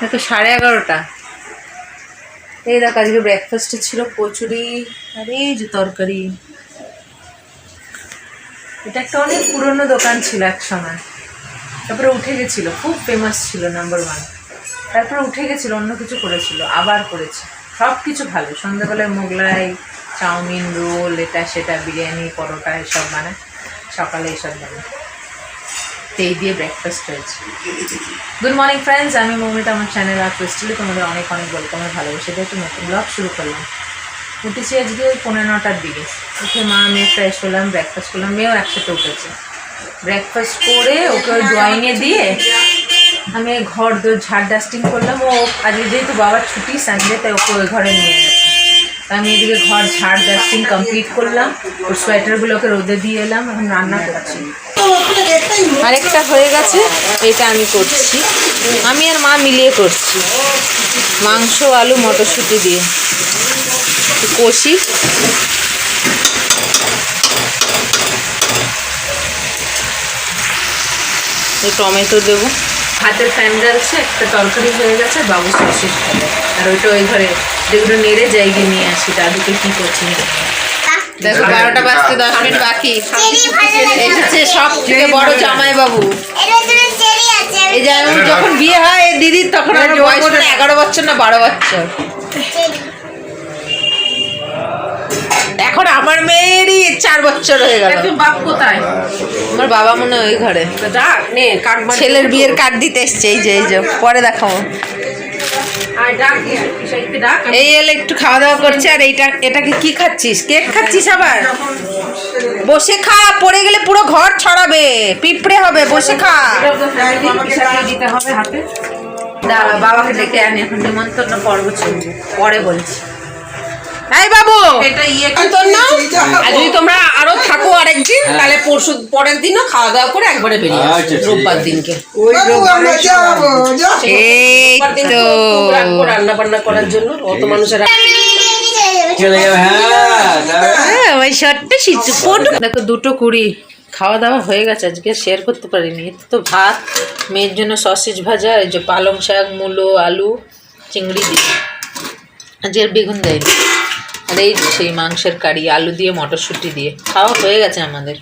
দেখো সাড়ে এগারোটা। এই দেখো, আজকে ব্রেকফাস্টে ছিল কচুরি আর এই যে তরকারি। এটা একটা অনেক পুরনো দোকান ছিল এক সময় তারপরে উঠে গেছিল, খুব ফেমাস ছিল নাম্বার ওয়ান তারপরে উঠে গেছিল, অন্য কিছু করেছিল, আবার করেছে। সব কিছু ভালো, সন্ধ্যাবেলায় মোগলাই, চাউমিন রোল, এটা সেটা, বিরিয়ানি, পরোটা, এসব মানে সকালে এসব মানে এই দিয়ে ব্রেকফাস্ট হয়েছে গুড মর্নিং ফ্রেন্ডস আমি মৌমিতা, আমার চ্যানেল আর ক্রিস্টালে তোমাদের অনেক অনেক ওয়েলকামের ভালোবাসে একটু নতুন ব্লগ শুরু করলাম। উঠেছি আজকে ওই পনেরো নটার দিকে। উঠে মা মেয়ে ফ্রেশ হলাম ব্রেকফাস্ট করলাম, মেয়েও একসাথে উঠেছে। ব্রেকফাস্ট করে ওকে ওই ড্রয়িংয়ে দিয়ে আমি ঘর দোর ঝাড় ডাস্টিং করলাম। ও আজকে যেহেতু বাবার ছুটি সানডে তাই ওকে ওই ঘরে নিয়ে গেছে। আমি এদিকে ঘর ঝাড় ডাস্টিং কমপ্লিট করলাম, ওর সোয়েটারগুলোকে রোদে দিয়ে এলাম, এখন রান্না করছি। আরেকটা হয়ে গেছে, এটা আমি করছি। আমি আর মা মিলিয়ে করছি। মাংস, আলু, মটরশুঁটি দিয়ে। কষি। টমেটো দেবো। হাতের ফ্যান যাচ্ছে একটা তরকারি হয়ে গেছে, বাবু শেষ খাবে আর ওইটা ওই ঘরে যেগুলো নেড়ে জায়গায় নিয়ে আসি, দাদুকে কি করছি দেখো, বারোটা বাজতে দশ মিনিট বাকি। এসেছে সব থেকে বড় জামাই বাবু এই যে, যখন বিয়ে হয় দিদির, তখন এগারো বছর না বারো বছর। চার বছর হয়ে গেল। বাপ কোথায়? আমার বাবা মনে হয় ওই ঘরে। নে ছেলের বিয়ের কার্ড দিতে এসছে এই যে এই যে পরে দেখাবো। ডাক এই এলে একটু খাওয়া দাওয়া করছে আর এইটা এটাকে কি খাচ্ছিস? কেক খাচ্ছিস আবার? বসে খা পড়ে গেলে পুরো ঘর ছড়াবে পিঁপড়ে হবে বসে খা। দিতে হবে হাতে। দাঁড়া বাবাকে ডেকে আনি এখন নিমন্ত্রণ পর্ব চলবে পরে বলছি। এই বাবু! ইয়ে তোর আর যদি তোমরা আরও থাকো আরেকদিন তাহলে পরশু পরের দিনও খাওয়া দাওয়া করে একবারে বেরিয়ে আচ্ছা, রোববার দিনকে। এই তো। রান্না বান্না করার জন্য অত মানুষের হ্যাঁ হ্যাঁ, ওই শার্টটা শিখছে ফটো দেখো দুটো কুড়ি। খাওয়া দাওয়া হয়ে গেছে আজকে শেয়ার করতে পারিনি। তো ভাত মেয়ের জন্য সসেজ ভাজা এই যে পালং শাক মূলো আলু চিংড়ি দিয়ে। আজকে আর বেগুন দেয়নি। আর এই সেই মাংসের কারি, আলু দিয়ে মটরশুঁটি দিয়ে। খাওয়া হয়ে গেছে আমাদের।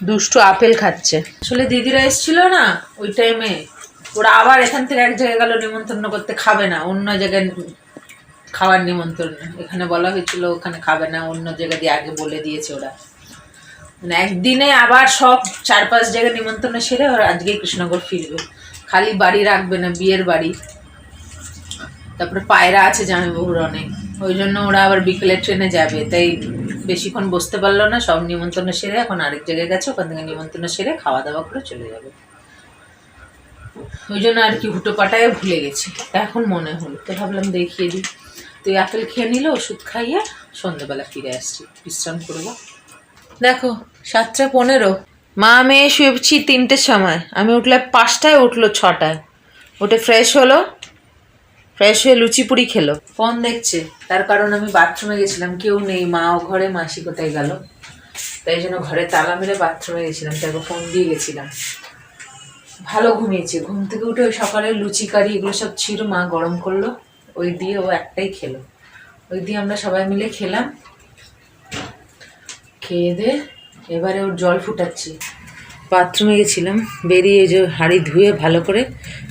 দুষ্টু আপেল খাচ্ছে। আসলে দিদিরা এসেছিল না ওই টাইমে ওরা আবার এখান থেকে এক জায়গায় গেল, নিমন্ত্রণ করতে খাবে না। অন্য জায়গায় খাওয়ার নিমন্ত্রণ। এখানে বলা হয়েছিল ওখানে খাবে না, অন্য জায়গা দিয়ে আগে বলে দিয়েছে ওরা। মানে একদিনে আবার সব চার পাঁচ জায়গায় নিমন্ত্রণ সেরে ওরা আজকে কৃষ্ণনগর ফিরবে। খালি বাড়ি রাখবে না, বিয়ের বাড়ি। তারপরে পায়রা আছে জামাইবাবুর অনেক। ওই জন্য ওরা আবার বিকেলে ট্রেনে যাবে, তাই বেশিক্ষণ বসতে পারল না, সব নিমন্ত্রণ সেরে এখন আরেক জায়গায় গেছে, ওখান থেকে নিমন্ত্রণ সেরে খাওয়া দাওয়া করে চলে যাবে। ওই জন্য আর কি হুটো পাটায় ভুলে গেছি, এখন মনে হলো, তো ভাবলাম দেখিয়ে দিই। তুই আপেল খেয়ে নিল, ওষুধ খাইয়ে সন্ধ্যেবেলা ফিরে আসছি, বিশ্রাম করব দেখো, সাতটা পনেরো, মা মেয়ে শুয়েছি তিনটের সময়, আমি উঠলে পাঁচটায় উঠল ছটায়, উঠে ফ্রেশ হলো ফ্রেশ হয়ে লুচি পুরি খেলো। ফোন দেখছে, তার কারণ আমি বাথরুমে গেছিলাম, কেউ নেই, মা ও ঘরে, মাসি কোথায় গেল। তাই জন্য ঘরে তালা মেরে বাথরুমে গেছিলাম, তারপর ফোন দিয়ে গেছিলাম। ভালো ঘুমিয়েছে, ঘুম থেকে উঠে ওই সকালে লুচি কারি এগুলো সব ছিল, মা গরম করল, ওই দিয়ে ও একটাই খেলো। ওই দিয়ে আমরা সবাই মিলে খেলাম। খেয়ে দে, এবারে ওর জল ফুটাচ্ছি। বাথরুমে গেছিলাম, বেরিয়ে যে হাঁড়ি ধুয়ে ভালো করে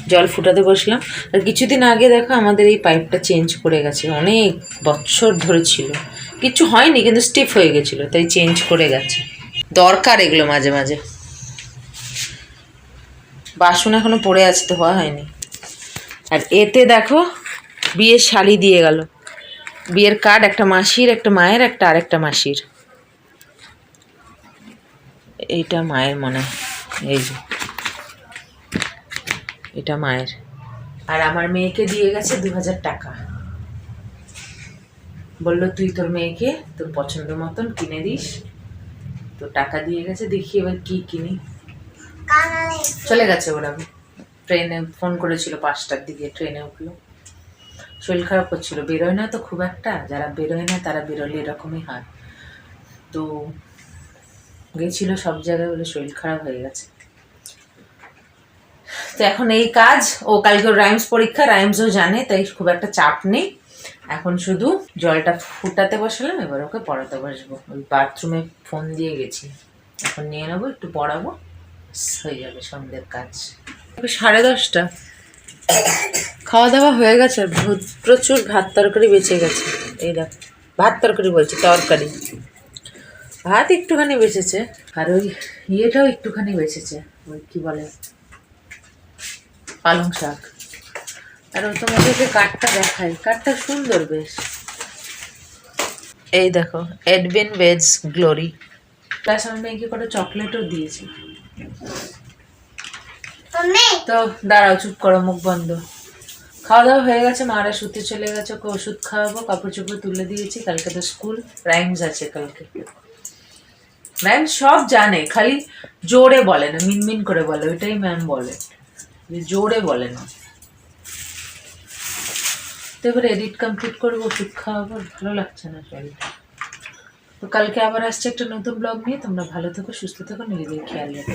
জল ফুটাতে বসলাম। আর কিছুদিন আগে দেখো আমাদের এই পাইপটা চেঞ্জ করে গেছে। অনেক বছর ধরে ছিল। কিছু হয়নি, কিন্তু স্টিফ হয়ে গেছিল, তাই চেঞ্জ করে গেছে। দরকার এগুলো মাঝে মাঝে। বাসন এখনও পড়ে আছে তো, হওয়া হয়নি। আর এতে দেখো, বিয়ের শালি দিয়ে গেল। বিয়ের কার্ড, একটা মাসির, একটা মায়ের, একটা আরেকটা মাসির। এইটা মায়ের মনে হয়। এই যে। এটা মায়ের। আর আমার মেয়েকে দিয়ে গেছে দু হাজার টাকা। বলল, তুই তোর মেয়েকে তোর পছন্দ মতন কিনে দিস। তো টাকা দিয়ে গেছে, দেখি এবার কি কিনি। চলে গেছে ওরা। ট্রেনে ফোন করেছিল পাঁচটার দিকে, ট্রেনে উঠল। শরীর খারাপ করছিল বেরোয় না তো খুব একটা। যারা বেরোয় না, তারা বেরোলে এরকমই হয়। তো গেছিল সব জায়গায় বলে শরীর খারাপ হয়ে গেছে। তো এখন এই কাজ, ও কালকে রাইমস পরীক্ষা রাইমসও জানে, তাই খুব একটা চাপ নেই। এখন শুধু জলটা ফুটাতে বসালাম, এবার ওকে পড়াতে বসবো। ওই বাথরুমে ফোন দিয়ে গেছি। এখন নিয়ে নেব, একটু পড়াবো। হয়ে যাবে সন্ধ্যের কাজ। সাড়ে দশটা। খাওয়া দাওয়া হয়ে গেছে প্রচুর ভাত তরকারি বেঁচে গেছে। এই দেখ, ভাত তরকারি বলছি, তরকারি। ভাত একটুখানি বেঁচেছে, আর ওই ইয়েটাও একটুখানি বেঁচেছে, ওই কি বলে? পালং শাক। আর ও তোমাদেরকে কাঠটা দেখাই কাঠটা সুন্দর বেশ। এই দেখো এডবিন ভেজ গ্লোরি প্লাস আমি মেয়েকে করে চকলেটও দিয়েছি। তো দাঁড়াও চুপ করো মুখ বন্ধ। খাওয়া দাওয়া হয়ে গেছে মারা শুতে চলে গেছে ওকে ওষুধ খাওয়াবো কাপড় চোপড় তুলে দিয়েছি কালকে তো স্কুল রাইমস আছে কালকে। ম্যাম সব জানে খালি জোরে বলে না মিনমিন করে বলে ওইটাই ম্যাম বলে। জোরে বলে না তো এবার এডিট কমপ্লিট করব ওষুধ খাওয়াবো ভালো লাগছে না শরীরটা। তো কালকে আবার আসছে একটা নতুন ব্লগ নিয়ে, তোমরা ভালো থেকো, সুস্থ থেকো, নিজেদের খেয়াল রাখো।